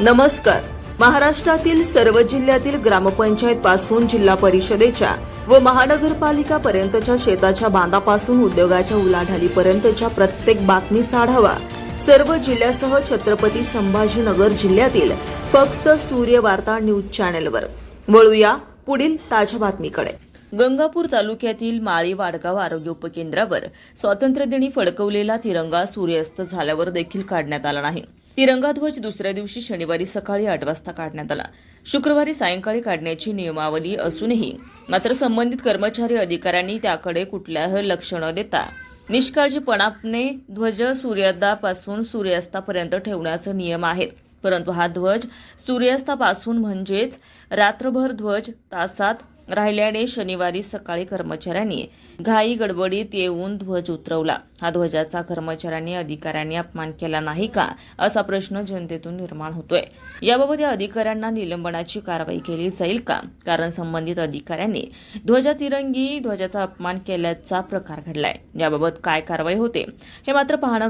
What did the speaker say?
नमस्कार. महाराष्ट्रातील सर्व जिल्ह्यातील ग्रामपंचायत पासून जिल्हा परिषदेच्या व महानगरपालिका पर्यंतच्या शेताच्या बांधापासून उद्योगाच्या उलाढालीपर्यंतच्या प्रत्येक बातमीचा आढावा सर्व जिल्ह्यासह छत्रपती संभाजीनगर जिल्ह्यातील फक्त सूर्य वार्ता न्यूज चॅनेलवर. वळूया पुढील ताज्या बातमीकडे. गंगापूर तालुक्यातील माळी वाडगाव आरोग्य उपकेंद्रावर स्वातंत्र्यदिनी फडकवलेला तिरंगा सूर्यास्त झाल्यावर देखील काढण्यात आला नाही. तिरंगा ध्वज दुसऱ्या दिवशी शनिवारी सकाळी आठ वाजता काढण्यात आला. शुक्रवारी सायंकाळी काढण्याची नियमावली असूनही मात्र संबंधित कर्मचारी अधिकाऱ्यांनी त्याकडे कुठल्याही लक्ष न देता निष्काळजीपणाने ध्वज सूर्योदयापासून सूर्यास्तापर्यंत ठेवण्याचे नियम आहेत. परंतु हा ध्वज सूर्यास्तापासून म्हणजेच रात्रभर ध्वज तासात राहिल्याने शनिवारी सकाळी कर्मचाऱ्यांनी घाई गडबडीत येऊन ध्वज उतरवला. हा ध्वजाचा कर्मचाऱ्यांनी अधिकाऱ्यांनी अपमान केला नाही का? असा प्रश्न जनतेतून निर्माण होतोय. याबाबत या अधिकाऱ्यांना निलंबनाची कारवाई केली जाईल का? कारण संबंधित अधिकाऱ्यांनी ध्वजा तिरंगी ध्वजाचा अपमान केल्याचा प्रकार घडलाय. याबाबत काय कारवाई होते? हे मात्र पाहणं